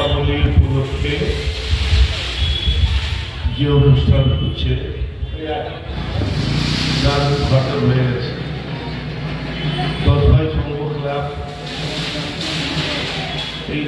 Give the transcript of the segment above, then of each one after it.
দীপাবলি উপলক্ষে যে অনুষ্ঠান হচ্ছে তার উদ্ঘাটন হয়ে গেছে দশ ভাই সংঘ ক্লাব এই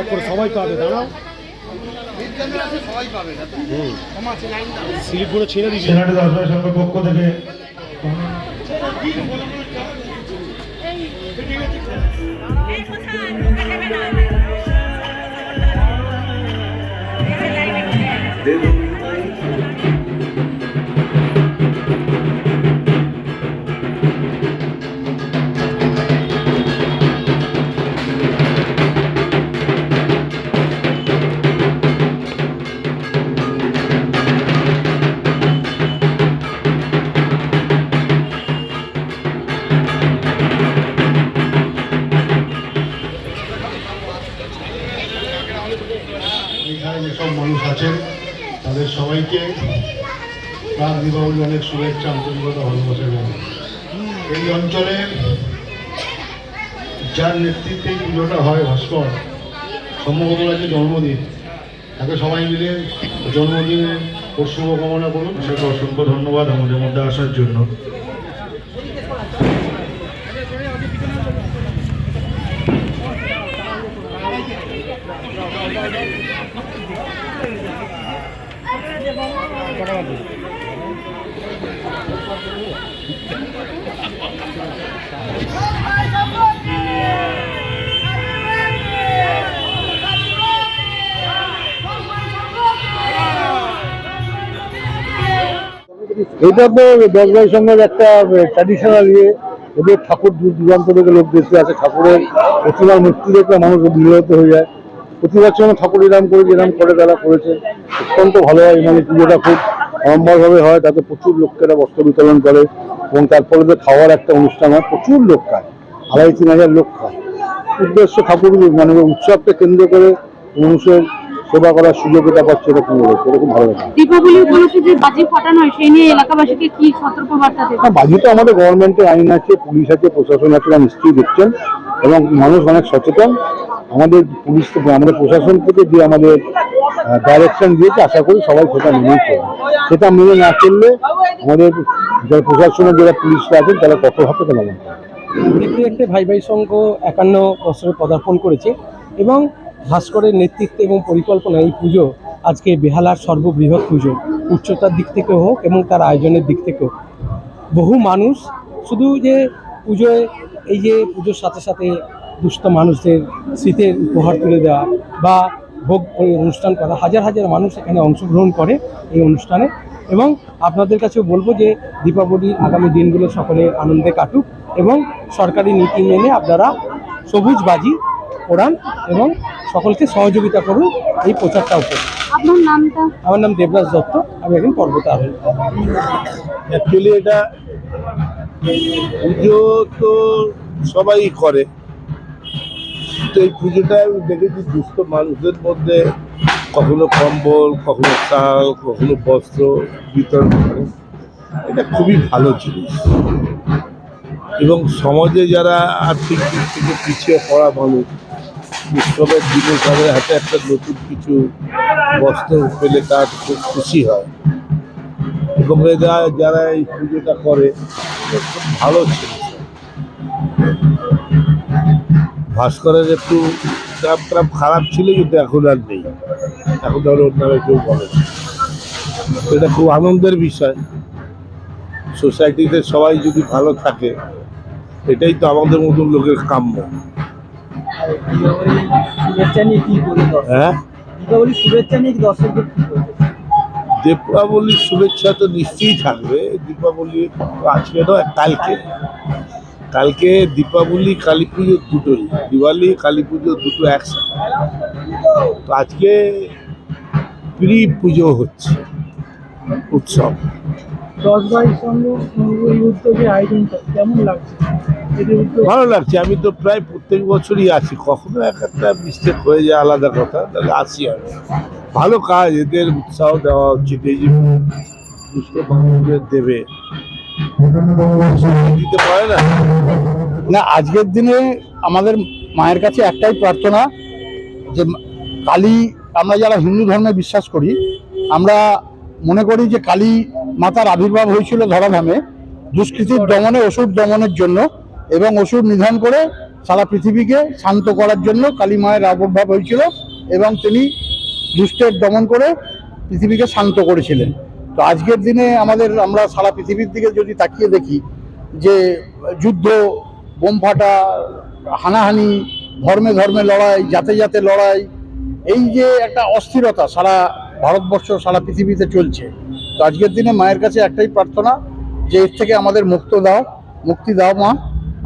এক করে সবাই পাবে দাঁড়াও। স্লিপগুলো ছেড়ে দিচ্ছি সেনাটি দশ ভাই পক্ষ থেকে সবাইকে তার দীপাবলি অনেক শুভেচ্ছা, আন্তরিকতা, ভালোবাসা জানাই। এই অঞ্চলে যার নেতৃত্বে পুজোটা হয় ভাস্কর সম্ভবত আছে জন্মদিন। তাকে সবাই মিলে জন্মদিনে ওর শুভকামনা করুন। সেটা অসংখ্য ধন্যবাদ আমাদের মধ্যে আসার জন্য। এটা তো দশভাই সঙ্গের একটা ট্র্যাডিশনাল ইয়ে। ওদের ঠাকুর দূর দূরান্ত থেকে লোক দেখতে আসে। ঠাকুরের প্রতিমার মূর্তি দেখলে মানুষ বিরত হয়ে যায়। প্রতি বছর ঠাকুর এরাম করে এরম করে তারা করেছে, অত্যন্ত ভালো হয়। মানে পুজোটা খুব নম্বরভাবে হয় তাতে প্রচুর লোকেরা বস্ত্র বিতরণ করে এবং তারপরে তো খাওয়ার একটা অনুষ্ঠান হয় প্রচুর লোক খায় আড়াই তিন হাজার লোক খায়। উদ্দেশ্য ঠাকুর মানে উৎসবকে কেন্দ্র করে মানুষের সেবা করার সুযোগ এটা পাচ্ছে এরকম হয়েছে এরকম ভালো লাগে। দীপাবলি উপলক্ষে যে বাজি ফাটানো হয় সেই নিয়ে এলাকাবাসীকে কি সতর্ক বার্তা দেবে বাজি তো আমাদের গভর্নমেন্টের আইন আছে পুলিশ আছে প্রশাসন আছে ওরা নিশ্চয়ই দেখছেন এবং মানুষ অনেক সচেতন। আমাদের পুলিশ আমাদের প্রশাসন থেকে যে আমাদের ডাইরেকশন দিয়েছে, আশা করি সবাই সেটা মেনেই চলবে। সেটা মেনে না চললে আমাদের যারা প্রশাসনের, যারা পুলিশরা আছেন, তারা কত হাতে কেন দেখতে একটি ভাই ভাই সংঘ একান্ন বছরে পদার্পণ করেছে এবং ভাস্করের নেতৃত্বে এবং পরিকল্পনা এই পুজো আজকে বেহালার সর্ববৃহৎ পুজো। উচ্চতার দিক থেকে হোক এবং তার আয়োজনের দিক থেকে হোক। বহু মানুষ শুধু যে পুজোয়, এই যে পুজোর সাথে সাথে দুষ্ট মানুষদের শীতের উপহার তুলে দেওয়া বা ভোগ অনুষ্ঠান করা। হাজার হাজার মানুষ এখানে অংশগ্রহণ করে এই অনুষ্ঠানে এবং আপনাদের কাছেও বলব যে দীপাবলির আগামী দিনগুলো সকলে আনন্দে কাটুক এবং সরকারি নীতি মেনে আপনারা সবুজ বাজি ওড়ান এবং সকলকে সহযোগিতা করুন এই প্রচারটা উপর। আপনার নামটা? আমার নাম দেবরাজ দত্ত আমি একজন পর্বতারোহী। অ্যাকচুয়ালি এটা পুজো তো সবাই করে। তো এই পুজোটা আমি দেখেছি দুস্থ মানুষদের মধ্যে। কখনো কম্বল, কখনো চাল, কখনো বস্ত্র, বিতরণ করে। এটা খুবই ভালো জিনিস। এবং সমাজে যারা আর্থিক দিক থেকে পিছিয়ে পড়া মানুষ, উৎসবের দিনে তাদের হাতে একটা নতুন কিছু বস্ত্র পেলে তার খুব খুশি হয়। এবং যারা এই পুজোটা করে খুব ভালো ছিল। ভাস্করের একটু নাম টাম খারাপ ছিল কিন্তু এখন আর নেই। এখন আর ওর নামে কেউ বলে এটা খুব আনন্দের বিষয়। সোসাইটিতে সবাই যদি ভালো থাকে এটাই তো আমাদের মতন লোকের কাম্য। হ্যাঁ? দীপাবলির শুভেচ্ছা তো নিশ্চয়ই থাকবে। দীপাবলি আজকে নয় কালকে। কালকে দীপাবলি কালী পুজো দুটোই দিওয়ালি কালী পুজো দুটো একসাথে। তো আজকে প্রি পুজো হচ্ছে উৎসব। দশ ভাই সঙ্গে এই উদ্যোগে আয়োজনটা কেমন লাগছে? ভালো লাগছে। আমি তো প্রায় প্রত্যেক বছরই আছি কখনো এক একটা মিস্টেক হয়ে যায় আলাদা কথা। তাহলে আসি আমি। ভালো কাজ এদের উৎসাহ দেওয়া উচিত। এই যে দুষ্ট মানুষদের দেবে। না। না, আজকের দিনে আমাদের মায়ের কাছে একটাই প্রার্থনা যে কালী, আমরা যারা হিন্দু ধর্মে বিশ্বাস করি, আমরা মনে করি যে কালী মাতার আবির্ভাব হয়েছিল ধরাধামে, দুষ্কৃতির দমনে, অসুর দমনের জন্য এবং অসুর নিধন করে সারা পৃথিবীকে শান্ত করার জন্য কালী মায়ের আবির্ভাব হয়েছিল এবং তিনি দুষ্টের দমন করে পৃথিবীকে শান্ত করেছিলেন। তো আজকের দিনে আমাদের, আমরা সারা পৃথিবীর দিকে যদি তাকিয়ে দেখি যে যুদ্ধ, বোম ফাটা, হানাহানি, ধর্মে ধর্মে লড়াই, জাতে জাতে লড়াই, এই যে একটা অস্থিরতা সারা ভারতবর্ষ, সারা পৃথিবীতে চলছে, তো আজকের দিনে মায়ের কাছে একটাই প্রার্থনা যে এর থেকে আমাদের মুক্ত দাও, মুক্তি দাও মা।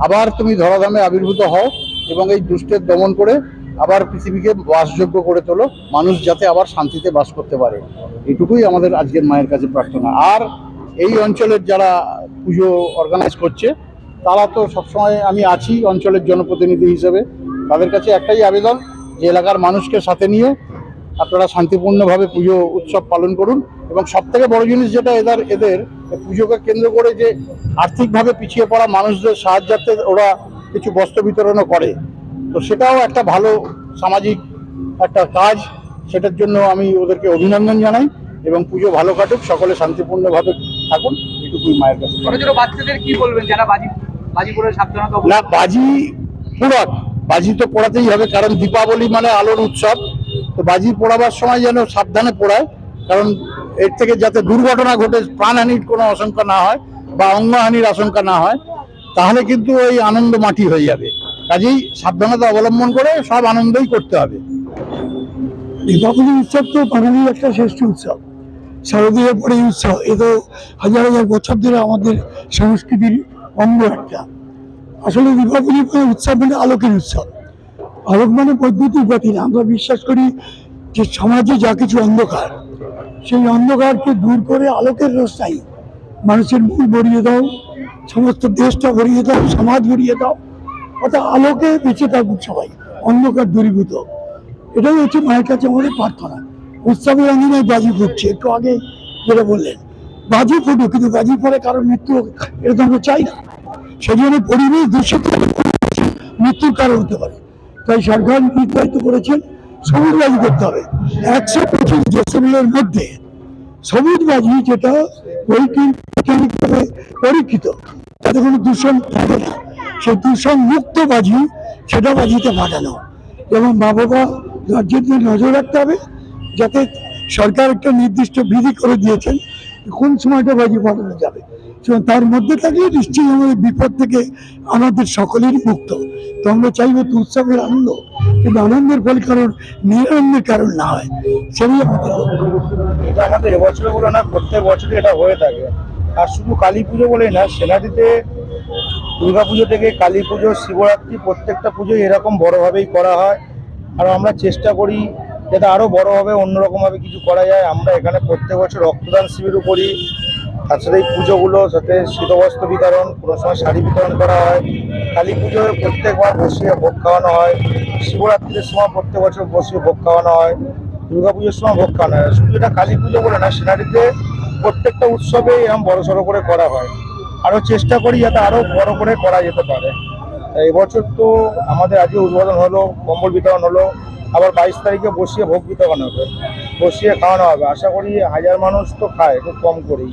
আবার তুমি ধরাধামে আবির্ভূত হও এবং এই দুষ্টের দমন করে আবার পৃথিবীকে বাসযোগ্য করে তোলো, মানুষ যাতে আবার শান্তিতে বাস করতে পারে। এটুকুই আমাদের আজকের মায়ের কাছে প্রার্থনা। আর এই অঞ্চলের যারা পুজো অর্গানাইজ করছে, তারা তো সবসময় আমি আছি অঞ্চলের জনপ্রতিনিধি হিসেবে। তাদের কাছে একটাই আবেদন, যে এলাকার মানুষকে সাথে নিয়ে আপনারা শান্তিপূর্ণভাবে পুজো উৎসব পালন করুন। এবং সব থেকে বড় জিনিস যেটা এদের এদের পুজোকে কেন্দ্র করে যে আর্থিকভাবে পিছিয়ে পড়া মানুষদের সাহায্যার্থে ওরা কিছু বস্ত্র বিতরণও করে। তো সেটাও একটা ভালো সামাজিক একটা কাজ। সেটার জন্য আমি ওদেরকে অভিনন্দন জানাই এবং পুজো ভালো কাটুক সকলে শান্তিপূর্ণভাবে থাকুন এটুকুই মায়ের কাছে। ছোট ছোট বাচ্চাদের কি বলবেন? যারা বাজি বাজি সাবধানতা না বাজি পোড়াক। বাজি তো পোড়াতেই হবে কারণ দীপাবলি মানে আলোর উৎসব। তো বাজি পোড়াবার সময় যেন সাবধানে পোড়ায় কারণ এর থেকে যাতে দুর্ঘটনা ঘটে প্রাণহানির কোনো আশঙ্কা না হয় বা অঙ্গহানির আশঙ্কা না হয় তাহলে কিন্তু ওই আনন্দ মাটি হয়ে যাবে। কাজেই সাবধানতা অবলম্বন করে সব আনন্দই করতে হবে। দীপাবলি উৎসব তো বাঙালির একটা শ্রেষ্ঠ উৎসব। শারদীয় পরে উৎসব, এ তো হাজার হাজার বছর ধরে আমাদের সংস্কৃতির অঙ্গ একটা। আসলে দীপাবলি উৎসব মানে আলোকের উৎসব। আলোক মানে বৈদ্যুতিক গতি না আমরা বিশ্বাস করি যে সমাজে যা কিছু অন্ধকার, সেই অন্ধকারকে দূর করে আলোকের রোশনাই মানুষের মূল ভরিয়ে দাও, সমস্ত দেশটা ভরিয়ে দাও, সমাজ ভরিয়ে দাও। অর্থাৎ আলোকে বেঁচে থাকুক সবাই, অন্ধকার দূরীভূত। এটাই হচ্ছে মায়ের কাছে আমাদের প্রার্থনা। উৎসবের অঙ্গনায় বাজি ফুটছে। একটু আগে যেটা বললেন, বাজি ফুটুক, কিন্তু বাজি পরে কারোর মৃত্যু এটা তো আমরা চাই না। সেই জন্য পরিবেশ দূষিত মৃত্যুর কারণ হতে পারে। তাই সরকার নির্ধারিত করেছেন, সবুজ বাজি করতে হবে। একশো পঁচিশ ডেসিবেলের মধ্যে সবুজ বাজি, যেটা বৈজ্ঞানিকভাবে পরীক্ষিত, তাতে কোনো দূষণ থাকে না। সেই দূষণ মুক্ত বাজি সেটা বাজিতে পাঠানো এবং মা বাবা গার্জেনদের নজর রাখতে হবে, যাতে সরকার একটা নির্দিষ্ট বিধি করে দিয়েছেন কোন সময়টা বাজি পাঠানো যাবে। তার মধ্যে থাকলে নিশ্চয়ই আমাদের বিপদ থেকে আমাদের সকলেরই মুক্ত। তো আমরা চাইব তো উৎসবের আনন্দ, কিন্তু আনন্দের ফল কারণ নিরানন্দের কারণ না হয়, সেটাই আমাদের আমাদের এবছর বলে না, প্রত্যেক বছরই এটা হয়ে থাকে। আর শুধু কালী পুজো বলেই না, সেনাটিতে দুর্গা পুজো থেকে কালী পুজো, শিবরাত্রি, প্রত্যেকটা পুজোই এরকম বড়োভাবেই করা হয়। আর আমরা চেষ্টা করি যাতে আরও বড়ভাবে, অন্যরকমভাবে কিছু করা যায়। আমরা এখানে প্রত্যেক বছর রক্তদান শিবিরও করি। সাথে এই পুজোগুলো, সাথে শীতবস্ত্র বিতরণ, কোনো সময় শাড়ি বিতরণ করা হয়। কালী পুজোয় প্রত্যেকবার বসিয়ে ভোগ খাওয়ানো হয়। শিবরাত্রির সময় প্রত্যেক বছর বসিয়ে ভোগ খাওয়ানো হয়। দুর্গা পুজোর সময় ভোগ খাওয়ানো হয়। শুধু এটা কালী পুজো বলে না সিনারিতে প্রত্যেকটা উৎসবে এরকম বড় সড়ো করে করা হয়। আরও চেষ্টা করি যাতে আরও বড় করে করা যেতে পারে। এবছর তো আমাদের আজকে উদ্বোধন হলো, কম্বল বিতরণ হলো, আবার বাইশ তারিখে বসিয়ে ভোগ বিতরণ হবে, বসিয়ে খাওয়ানো হবে। আশা করি হাজার মানুষ তো খায়, খুব কম করেই।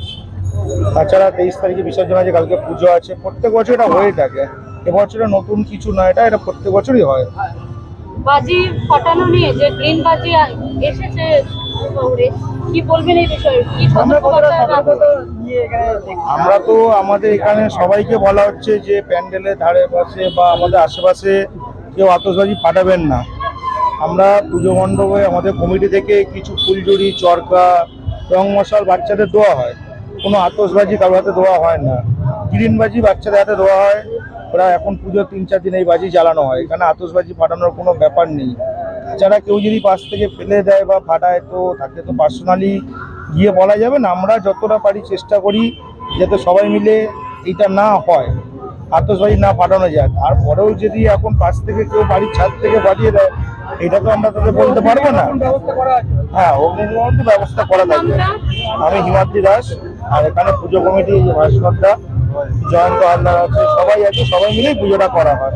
তাছাড়া তেইশ তারিখে বিসর্জন আছে, কালকে পুজো আছে, প্রত্যেক বছর এটা হয়ে থাকে। এবছরে নতুন কিছু না, এটা এটা প্রত্যেক বছরই হয়। বাজি ফাটানো নিয়ে যে গ্রিন বাজি এসেছে শহরে কি বলবেন এই বিষয়ে? কি আমরা তো আমাদের এখানে সবাইকে বলা হচ্ছে যে প্যান্ডেলের ধারে পাশে বা আমাদের আশেপাশে কেউ আতশবাজি ফাটাবেন না। আমরা পুজো মণ্ডপে আমাদের কমিটি থেকে কিছু ফুলঝুরি চরকা রং মশাল বাচ্চাদের দেওয়া হয়। কোনো আতশবাজি কারোর হাতে দেওয়া হয় না। গ্রিনবাজি বাচ্চাদের হাতে দেওয়া হয়। ওরা এখন পুজোর তিন চার দিন এই বাজি জ্বালানো হয়। এখানে আতসবাজি ফাটানোর কোনো ব্যাপার নেই। যারা কেউ যদি পাশ থেকে ফেলে দেয় বা ফাটায়, তো তাকে তো পার্সোনালি গিয়ে বলা যাবে না। আমরা যতটা পারি চেষ্টা করি যাতে সবাই মিলে এটা না হয় আতসবাজি না ফাটানো যায়। তারপরেও যদি এখন পাশ থেকে কেউ বাড়ির ছাদ থেকে বাড়িয়ে দেয়, এটা তো আমরা তাদের বলতে পারব না। হ্যাঁ অগ্নি নির্বাপনের ব্যবস্থা করা থাকবে। আমি হিমাদ্রি দাস, আর এখানে পুজো কমিটি ভাস্কর দা জয়ন্ত হালদার আছে সবাই আছে সবাই মিলেই পুজোটা করা হয়।